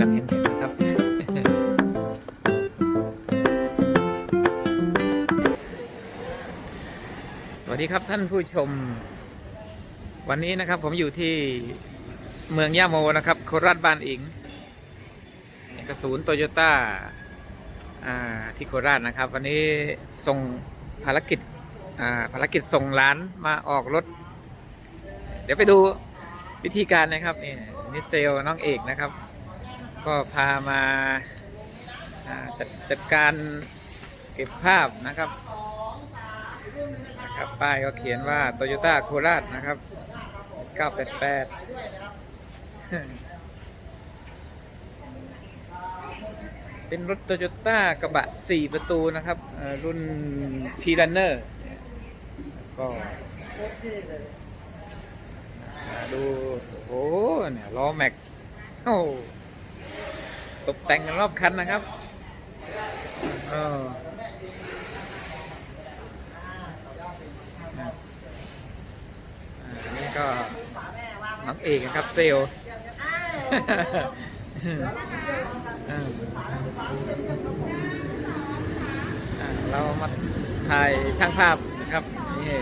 กันเห็นครับ สวัสดีครับท่านผู้ชม วันนี้นะครับผมอยู่ที่เมืองย่าโมนะครับโคราชบ้านอิงเอกศูนย์โตโยต้าที่โคราชนะครับ วันนี้ส่งภารกิจภารกิจส่งร้านมาออกรถ เดี๋ยวไปดูวิธีการนะครับนี่นี่เซลน้องเอกนะครับ ก็พามาจัดจัดการเก็บภาพนะครับนะครับป้ายก็เขียนว่าโตโยต้าโคราชนะครับ 988 เป็นรถโตโยต้ากระบะ 4 ประตูนะครับเอ่อรุ่น p r u n n e r ก็ดู โอ้เนี่ยล้อแม็ก โอ้ ตกแต่งกันรอบคันนะครับเอออ่าอันนี่ก็น้องเอกนะครับเซลลอ่าอ่าเรามาถ่ายช่างภาพนะครับนี่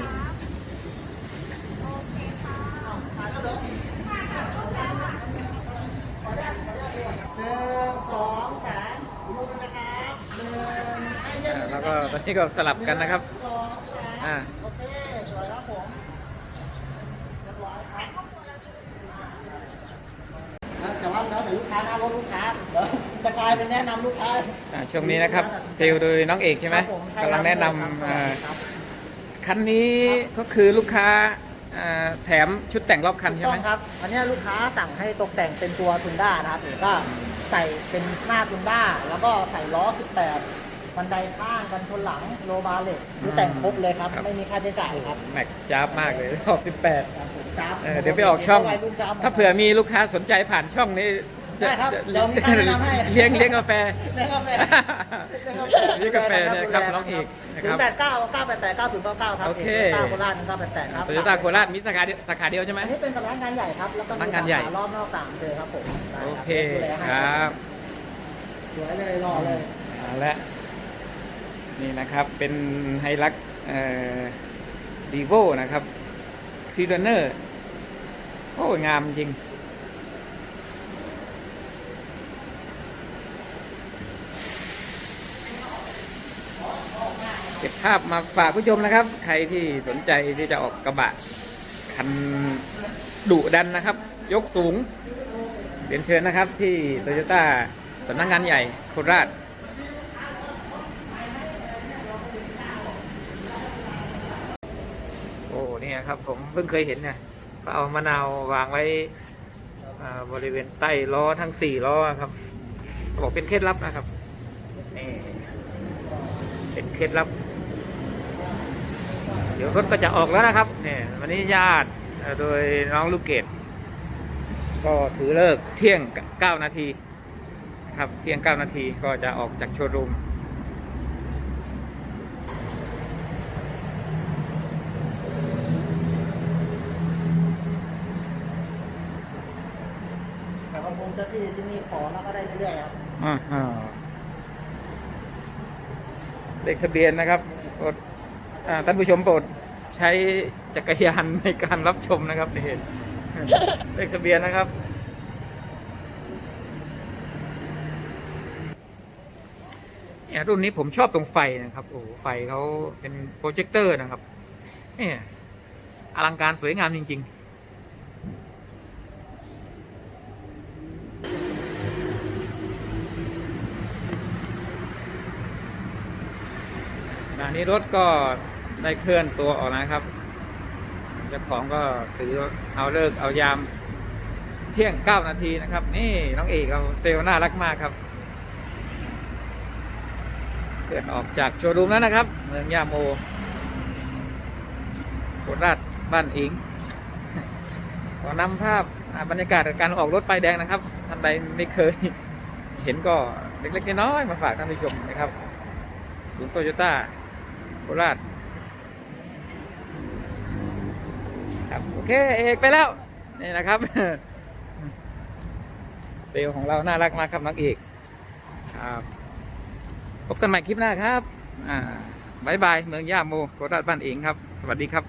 อ่าแล้ว ก็ตอนนี้ก็สลับกันนะครับ อ่าแต่ว่าแล้วแต่ลูกค้านะรถลูกค้าจะกลายเป็นแนะนำลูกค้าอ่าช่วงนี้นะครับเซลล์โดยน้องเอกใช่ไหมกำลังแนะนำอ่าคันนี้ก็คือลูกค้าแถมชุดแต่งรอบคันใช่ไหมครับอันนี้ลูกค้าสั่งให้ตกแต่งเป็นตัวทุนด้านะครับก็ใส่เป็นหน้าทุนด้า แล้วก็ใส่ล้อ 18 บันไดข้างกันชนหลังโลบาร์เหล็กคือแต่งครบเลยครับ ไม่มีค่าใช้จ่ายครับแม็กจ้าบมากเลยรอบครับผมจ้าบ18เออเดี๋ยวไปออกช่อง วัยรุ่นจ้บหมดถ้าเผื่อมีลูกค้าสนใจผ่านช่องนี้จะได้ครับจะเดี๋ยวมีค่าแนะนำให้ เลี้ยงเลี้ยงกาแฟ เลี้ยงกาแฟเลี้ยงกาแฟนะครับน้องเอกนะศูคนรับย์แปดเก้าเก้าแปดแปดเก้าศูนย์เก้าเก้าครับโอเค เก้าโคราชหนึ่งเก้าแปดแปดครับโตโยต้าโคราชมีสาขาเดียวสาขาเดียวใช่ไหม อันนี้เป็นสำนักงานใหญ่ครับ แล้วก็สำนัมีกงานใหญ่ สขรอบนอกต่างเลยครับผมได้โอรับเคดูแลให้ครับ สวยเลยรอเลย เอาละ นี่นะครับเป็นไฮลักดีโวนะครับฟีดเนอร์โอ้งามจริง เก็บภาพมาฝากผู้ชมนะครับ ใครที่สนใจที่จะออกกระบะ คันดุดันนะครับ ยกสูงเรียนเชิญนะครับที่โตโยต้าสำนักงานใหญ่โคราช โอ้ เนี่ยครับผมเพิ่งเคยเห็นเนี่ยเขาเอามะนาววางไว้บริเวณใต้ล้อทั้งสี่ล้อครับบอกเป็นเคล็ดลับนะครับนี่เป็นเคล็ดลับ เดี๋ยวรถก็จะออกแล้วนะครับเนี่ยวันนี้ญาติโดยน้องลูกเกดก็ถือเลิกเที่ยงเก้านาทีครับเที่ยงเก้านาทีก็จะออกจากโชว์รูม แต่ว่าที่ที่นี่ขอแล้วก็ได้เรื่อยๆครับอ่าฮะเลขทะเบียนนะครับโปรดอ่าท่านผู้ชมโปรดใช้จักรยานในการรับชมนะครับนี่เลขทะเบียนนะครับ เนี่ยรุ่นนี้ผมชอบตรงไฟนะครับ โอ้โหไฟเขาเป็นโปรเจคเตอร์นะครับเนี่ยอลังการสวยงามจริง ๆ ขณะนี้รถก็ได้เคลื่อนตัวออกนะครับเจ้าของก็ถือเอาเลิกเอายามเที่ยงเก้านาทีนะครับ นี่น้องเอกเราเซลน่ารักมากครับเคลื่อนออกจากโชว์รูมแล้วนะครับ เมืองยาโมโคราชบ้านอิงขอนำภาพบรรยากาศการออกรถป้ายแดงนะครับท่านใดไม่เคย เห็นก็เล็กๆน้อยๆมาฝากท่านผู้ชมนะครับศูนย์โตโยต้า โคราชครับโอเคเอกไปแล้วนี่นะครับเซลของเราน่ารักมากครับนักเอกครับพบกันใหม่คลิปหน้าครับอ่าบายบายเมืองย่าโมโคราชบ้านเองครับ สวัสดีครับ